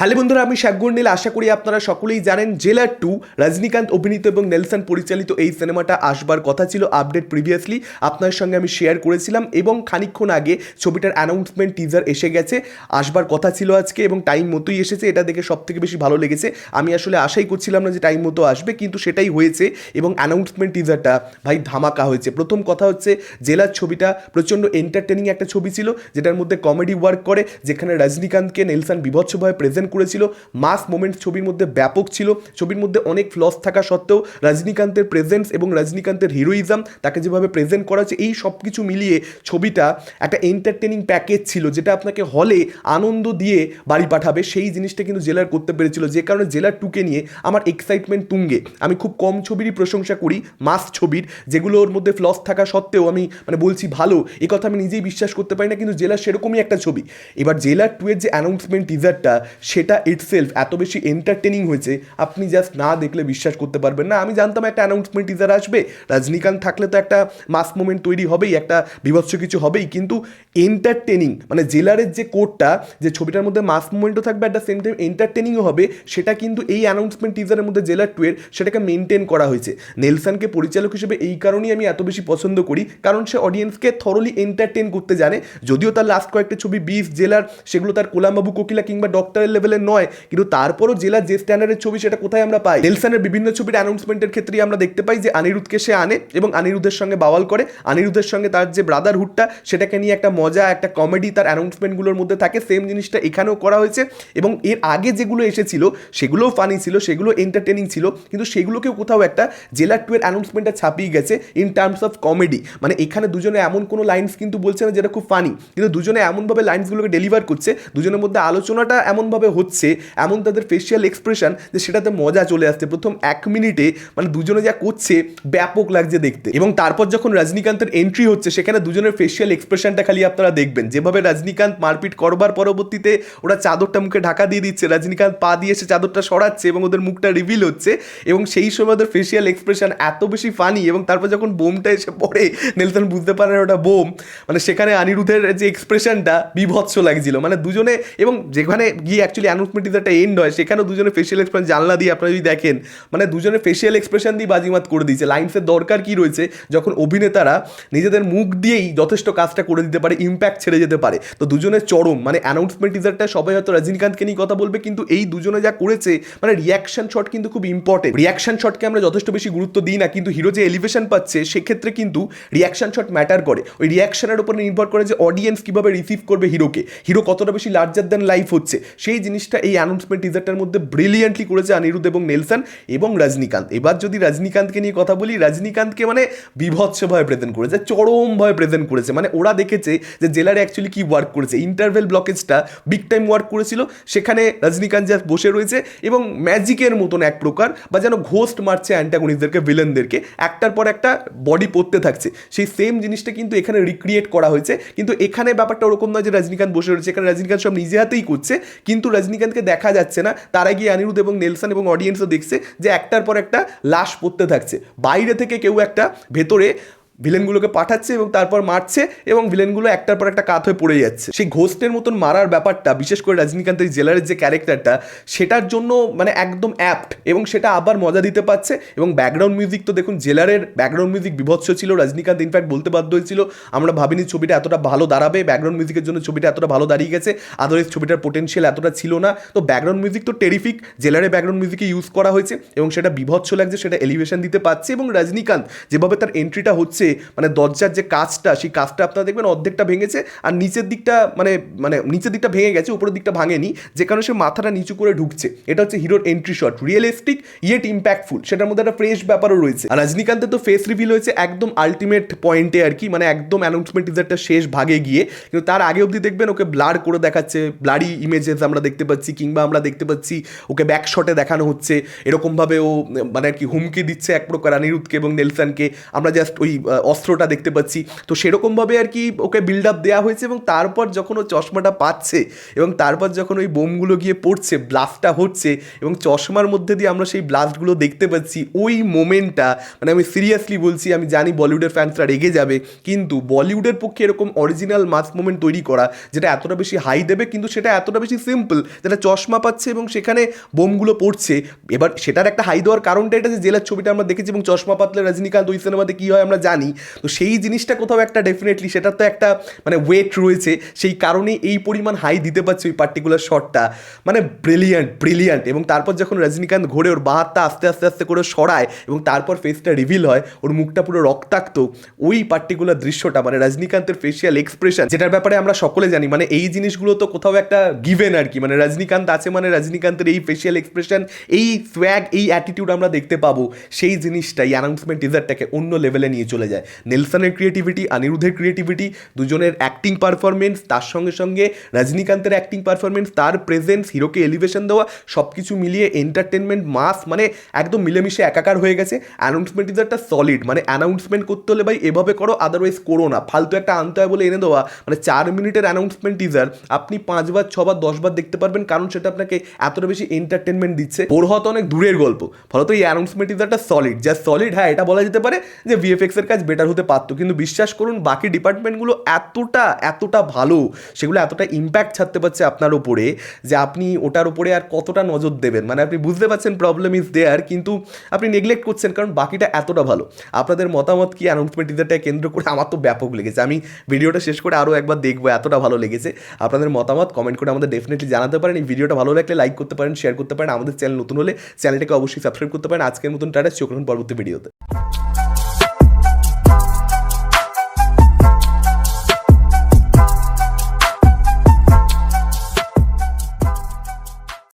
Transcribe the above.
Hello বন্ধুরা, আমি শাকগুর নীল। আশা করি আপনারা সকলেই জানেন জেলার টু, রজনীকান্ত অভিনীত এবং নেলসন পরিচালিত এই সিনেমাটা আসবার কথা ছিল আপডেট প্রিভিয়াসলি। আপনার সঙ্গে আমি শেয়ার করেছিলাম এবং খানিকক্ষণ আগে ছবিটার অ্যানাউন্সমেন্ট টিজার এসে গেছে, আসবার কথা ছিল আজকে এবং টাইম মতোই এসেছে, এটা দেখে সব থেকে বেশি ভালো লেগেছে। আমি আসলে আশাই করছিলাম না যে টাইম মতো আসবে, কিন্তু সেটাই হয়েছে এবং অ্যানাউন্সমেন্ট টিজারটা ভাই ধামাকা হয়েছে। প্রথম কথা হচ্ছে, জেলার ছবিটা প্রচণ্ড এন্টারটেনিং একটা ছবি ছিল, যেটার মধ্যে কমেডি ওয়ার্ক করে, যেখানে রজনীকান্তকে নেলসন বিভৎসভাবে প্রেজেন্ট করেছিল, মাস মোমেন্ট ছবির মধ্যে ব্যাপক ছিল, ছবির মধ্যে অনেক ফ্লস থাকা সত্ত্বেও রজনীকান্তের প্রেজেন্স এবং রজনীকান্তের হিরোইজম তাকে যেভাবে প্রেজেন্ট করা হচ্ছে এই সব কিছু মিলিয়ে ছবিটা একটা এন্টারটেনিং প্যাকেজ ছিল, যেটা আপনাকে হলে আনন্দ দিয়ে বাড়ি পাঠাবে। সেই জিনিসটা কিন্তু জেলার করতে পেরেছিল, যে কারণে জেলার টুকে নিয়ে আমার এক্সাইটমেন্ট তুঙ্গে। আমি খুব কম ছবিরই প্রশংসা করি, মাস ছবির, যেগুলোর মধ্যে ফ্লস থাকা সত্ত্বেও আমি মানে বলছি ভালো, এ কথা আমি নিজেই বিশ্বাস করতে পারি না, কিন্তু জেলার সেরকমই একটা ছবি। এবার জেলার টু এর যে অ্যানাউন্সমেন্ট টিজারটা সেটা ইটসেলফ এত বেশি এন্টারটেনিং হয়েছে, আপনি জাস্ট না দেখলে বিশ্বাস করতে পারবেন না। আমি জানতাম একটা অ্যানাউন্সমেন্ট টিজার আসবে, রজনীকান্ত থাকলে তো একটা মাস মোমেন্ট তৈরি হবেই, একটা বিভৎস কিছু হবেই, কিন্তু এন্টারটেনিং মানে জেলারের যে কোডটা যে ছবিটার মধ্যে মাস মুভমেন্টও থাকবে অ্যাট দ্য সেম টাইম এন্টারটেনিংও হবে, সেটা কিন্তু এই অ্যানাউন্সমেন্ট টিজারের মধ্যে জেলার টুয়ের সেটাকে মেনটেন করা হয়েছে। নেলসনকে পরিচালক হিসেবে এই কারণেই আমি এত বেশি পছন্দ করি, কারণ সে অডিয়েন্সকে থরলি এন্টারটেন করতে জানে। যদিও তার লাস্ট কয়েকটা ছবি বিফ জেলার সেগুলো তার কোলামবাবু, কোকিলা কিংবা ডক্টরের লেভেলের নয়, কিন্তু তারপরও জেলার যে স্ট্যান্ডার্ডের ছবি সেটা কোথায় আমরা পাই? নেলসনের বিভিন্ন ছবির অ্যানাউন্সমেন্টের ক্ষেত্রেই আমরা দেখতে পাই যে আনিরুদ্ধকে সে আনে এবং আনিরুদ্ধের সঙ্গে বাওয়াল করে। আনিরুদ্ধের সঙ্গে তার যে ব্রাদারহুডটা সেটাকে নিয়ে একটা মজা, একটা কমেডি তার অ্যানাউন্সমেন্টগুলোর মধ্যে থাকে। সেম জিনিসটা এখানেও করা হয়েছে এবং এর আগে যেগুলো এসেছিল, সেগুলোও ফানি ছিল, সেগুলো এন্টারটেনিং ছিল, কিন্তু সেগুলোকেও কোথাও একটা জেলার টু এর অ্যানাউন্সমেন্টটা ছাপিয়ে গেছে ইন টার্মস অফ কমেডি মানে এখানে দুজনে এমন কোনো লাইন্স কিন্তু বলছে না যেটা খুব ফানি কিন্তু দুজনে এমনভাবে লাইন্সগুলোকে ডেলিভার করছে, দুজনের মধ্যে আলোচনাটা এমনভাবে হচ্ছে এমন তাদের ফেসিয়াল এক্সপ্রেশন যে সেটাতে মজা চলে আসছে। প্রথম এক মিনিটে মানে দুজনে যা করছে, ব্যাপক লাগছে দেখতে। এবং তারপর যখন রজনীকান্তের এন্ট্রি হচ্ছে, সেখানে দুজনের ফেসিয়াল এক্সপ্রেশনটা খালি আপনারা দেখবেন। যেভাবে রজনীকান্ত মারপিট করবার পরবর্তীতে ওরা চাদরটা মুখে ঢাকা দিয়ে দিচ্ছে, রজনীকান্ত পা দিয়ে এসে চাদরটা সরাচ্ছে এবং ওদের মুখটা রিভিল হচ্ছে এবং সেই সময় ওদের ফেসিয়াল এক্সপ্রেশন এত বেশি ফানি এবং তারপর যখন বোমটা এসে পড়ে, নেলসন বুঝতে পারে ওটা বোম মানে সেখানে আনিরুদ্ধের যে এক্সপ্রেশনটা বিভৎস লাগছিল। মানে দুজনে এবং যেখানে গিয়ে অ্যাকচুয়ালি অ্যানাউন্সমেন্ট একটা এন্ড হয়, সেখানেও দুজনে ফেসিয়াল এক্সপ্রেশন জানলা দিয়ে আপনারা যদি দেখেন মানে দুজনে ফেসিয়াল এক্সপ্রেশন দিয়ে বাজিমাত করে দিয়েছে। লাইন্সের দরকার কি রয়েছে? যখন অভিনেতারা নিজেদের মুখ দিয়েই যথেষ্ট কাজটা করে দিতে পারে ইম্প্যাক্ট ছেড়ে যেতে পারে, তো দুজনের চরম মানে অ্যানাউন্সমেন্ট টিজারটা সবাই হয়তো রজনীকান্তকে নিয়ে কথা বলবে, কিন্তু এই দুজনে যা করেছে মানে রিয়াকশন শট কিন্তু খুব ইম্পর্টেন্ট রিয়াকশন শটকে আমরা যথেষ্ট বেশি গুরুত্ব দিই না, কিন্তু হিরো যে এলিভেশন পাচ্ছে, সেক্ষেত্রে কিন্তু রিয়াকশন শট ম্যাটার করে। ওই রিয়াকশনের উপর নির্ভর করে যে অডিয়েন্স কীভাবে রিসিভ করবে হিরোকে হিরো কতটা বেশি লার্জার দ্যান লাইফ হচ্ছে, সেই জিনিসটা এই অ্যানাউন্সমেন্ট টিজারটার মধ্যে ব্রিলিয়েন্টলি করেছে অনিরুদ্ধ এবং নেলসন এবং রজনীকান্ত। এবার যদি রজনীকান্তকে নিয়ে কথা বলি, রজনীকান্তকে মানে বিভৎসভাবে প্রেজেন্ট করেছে চরমভাবে প্রেজেন্ট করেছে। মানে ওরা দেখেছে যে জেলারে অ্যাকচুয়ালি কি ওয়ার্ক করেছে। ইন্টারভেল ব্লকেজটা বিগ টাইম ওয়ার্ক করেছিল। সেখানে রজনীকান্ত যা বসে রয়েছে এবং ম্যাজিকের মতন এক প্রকার বা যেন ঘোস্ট মারছে অ্যান্টাগনিস্টদেরকে ভিলেনদেরকে একটার পর একটা বডি পড়তে থাকছে। সেই সেম জিনিসটা কিন্তু এখানে রিক্রিয়েট করা হয়েছে। কিন্তু এখানে ব্যাপারটা ওরকম নয় যে রজনীকান্ত বসে রয়েছে। এখানে রজনীকান্ত সব নিজে হাতেই করছে। কিন্তু রজনীকান্তকে দেখা যাচ্ছে না, তারা গিয়ে অনিরুদ্ধ এবং নেলসন এবং অডিয়েন্সও দেখছে যে একটার পর একটা লাশ পড়তে থাকছে। বাইরে থেকে কেউ একটা ভেতরে ভিলেনগুলোকে পাঠাচ্ছে এবং তারপর মারছে এবং ভিলেনগুলো একটার পর একটা কাত হয়ে পড়ে যাচ্ছে। সেই ঘোস্টের মতন মারার ব্যাপারটা, বিশেষ করে রজনীকান্তের জেলারের যে ক্যারেক্টারটা, সেটার জন্য মানে একদম অ্যাপ্ট এবং সেটা আবার মজা দিতে পারছে এবং ব্যাকগ্রাউন্ড মিউজিক তো দেখুন, জেলারের ব্যাকগ্রাউন্ড মিউজিক বিভৎস ছিল, রজনীকান্ত ইনফ্যাক্ট বলতে বাধ্য হয়েছিল, আমরা ভাবিনি ছবিটা এতটা ভালো দাঁড়াবে, ব্যাকগ্রাউন্ড মিউজিকের জন্য ছবিটা এতটা ভালো দাঁড়িয়ে গেছে আদারওয়াইজ ছবিটার পোটেনশিয়াল এতটা ছিল না। তো ব্যাকগ্রাউন্ড মিউজিক তো টেরিফিক জেলারে ব্যাকগ্রাউন্ড মিউজিকে ইউজ করা হয়েছে এবং সেটা বিভৎস লাগছে, সেটা এলিভেশন দিতে পারছে এবং রজনীকান্ত যেভাবে তার এন্ট্রিটা হচ্ছে মানে দরজার যে কাজটা সেই কাজটা আপনারা দেখবেন অর্ধেকটা ভেঙেছে আর নিচের দিকটা মানে মানে নিচের দিকটা ভেঙে গেছে, উপরের দিকটা ভাঙেনি, যে কারণে সে মাথাটা নিচু করে ঢুকছে। এটা হচ্ছে হিরোর entry shot realistic yet impactful সেটার মধ্যে একটা ফ্রেশ ব্যাপারও রয়েছে। আর রজনীকান্তের তো ফেস রিভিল হয়েছে একদম আলটিমেট পয়েন্টে আর কি মানে একদম অ্যানাউন্সমেন্ট টিজারটা শেষ ভাগে গিয়ে। কিন্তু তার আগে অবধি দেখবেন ওকে ব্লার করে দেখাচ্ছে ব্লারি ইমেজেস আমরা দেখতে পাচ্ছি, কিংবা আমরা দেখতে পাচ্ছি ওকে ব্যাক শটে দেখানো হচ্ছে। এরকমভাবে ও মানে আর কি হুমকি দিচ্ছে এক প্রকার, অনিরুদ্ধকে এবং নেলসানকে। আমরা জাস্ট ওই অস্ত্রটা দেখতে পাচ্ছি। তো সেরকমভাবে আর কি ওকে বিল্ড আপ দেওয়া হয়েছে এবং তারপর যখন ও চশমাটা পাচ্ছে এবং তারপর যখন ওই বোমগুলো গিয়ে পড়ছে ব্লাস্টটা হচ্ছে এবং চশমার মধ্যে দিয়ে আমরা সেই ব্লাস্টগুলো দেখতে পাচ্ছি, ওই মোমেন্টটা মানে আমি সিরিয়াসলি বলছি, আমি জানি বলিউডের ফ্যান্সরা রেগে যাবে, কিন্তু বলিউডের পক্ষে এরকম অরিজিনাল মাস মোমেন্ট তৈরি করা, যেটা এতটা বেশি হাই দেবে, কিন্তু সেটা এতটা বেশি সিম্পল যেটা চশমা পাচ্ছে এবং সেখানে বোমগুলো পড়ছে। এবার সেটার একটা হাই দেওয়ার কারণটা এটা যে জেলার ছবিটা আমরা দেখেছি এবং চশমা পাতলে রজনীকান্ত ওই সিনেমাতে কী হয় আমরা জানি। তো সেই জিনিসটা কোথাও একটা ডেফিনেটলি সেটার তো একটা মানে ওয়েট রয়েছে। সেই কারণেই এই পরিমাণ হাই দিতে পারছে ওই পার্টিকুলার শটটা মানে ব্রিলিয়ান্ট ব্রিলিয়ান্ট এবং তারপর যখন রজনীকান্ত ঘোরে ওর বাঁ হাতটা আস্তে আস্তে আস্তে করে সরায় এবং তারপর ফেসটা রিভিল হয়, ওর মুখটা পুরো রক্তাক্ত, ওই পার্টিকুলার দৃশ্যটা মানে রজনীকান্তের ফেসিয়াল এক্সপ্রেশন যেটার ব্যাপারে আমরা সকলে জানি। মানে এই জিনিসগুলো তো কোথাও একটা গিভেন আর কি। মানে রজনীকান্ত আছে মানে রজনীকান্তের এই ফেসিয়াল এক্সপ্রেশন এই সোয়াগ এই অ্যাটিটিউড আমরা দেখতে পাবো। সেই জিনিসটাই অ্যানাউন্সমেন্ট টিজারটাকে অন্য লেভেলে নিয়ে চলে যায় নেলসনের ক্রিয়েটিভিটি অনিরুদ্ধের ক্রিয়েটিভিটি দুজনের অ্যাক্টিং পারফরমেন্স তার সঙ্গে সঙ্গে রজনীকান্তের অ্যাক্টিং পারফরমেন্স তার প্রেজেন্স হিরোকে এলিভেশন দেওয়া সব কিছু মিলিয়ে এন্টারটেনমেন্ট মাস মানে একদম মিলেমিশে একাকার হয়ে গেছে। অ্যানাউন্সমেন্ট টিজারটা সলিড মানে অ্যানাউন্সমেন্ট করতে হলে ভাই এভাবে করো আদারওয়াইজ করো না। ফালতু একটা আনতে হয় বলে এনে দেওয়া মানে চার মিনিটের অ্যানাউন্সমেন্ট টিজার আপনি পাঁচবার, ছবার, দশবার দেখতে পারবেন, কারণ সেটা আপনাকে এতটা বেশি এন্টারটেনমেন্ট দিচ্ছে। ওর হয়তো অনেক দূরের গল্প, ফলত এই অ্যানাউন্সমেন্ট টিজারটা সলিড যা সলিড হ্যাঁ এটা বলা যেতে পারে যে ভিএফএক্স এর কাজ বেটার হতে পারতো। কিন্তু বিশ্বাস করুন, বাকি ডিপার্টমেন্টগুলো এতটা এতটা ভালো, সেগুলো এতটা ইম্প্যাক্ট ছাড়তে পারছে আপনার ওপরে যে আপনি ওটার উপরে আর কতটা নজর দেবেন। মানে আপনি বুঝতে পারছেন প্রবলেম ইজ দেয়ার কিন্তু আপনি নেগলেক্ট করছেন কারণ বাকিটা এতটা ভালো। আপনাদের মতামত কি অ্যানাউন্সমেন্ট টিজারটা কেন্দ্র করে? আমার তো ব্যাপক লেগেছে। আমি ভিডিওটা শেষ করে আরও একবার দেখব, এতটা ভালো লেগেছে। আপনাদের মতামত কমেন্ট করে আমাদের ডেফিনেটলি জানাতে পারেন। এই ভিডিওটা ভালো লাগলে লাইক করতে পারেন শেয়ার করতে পারেন। আমাদের চ্যানেল নতুন হলে চ্যানেলটাকে অবশ্যই সাবস্ক্রাইব করতে পারেন। আজকের মতন টাটা চোখ পরবর্তী ভিডিওতে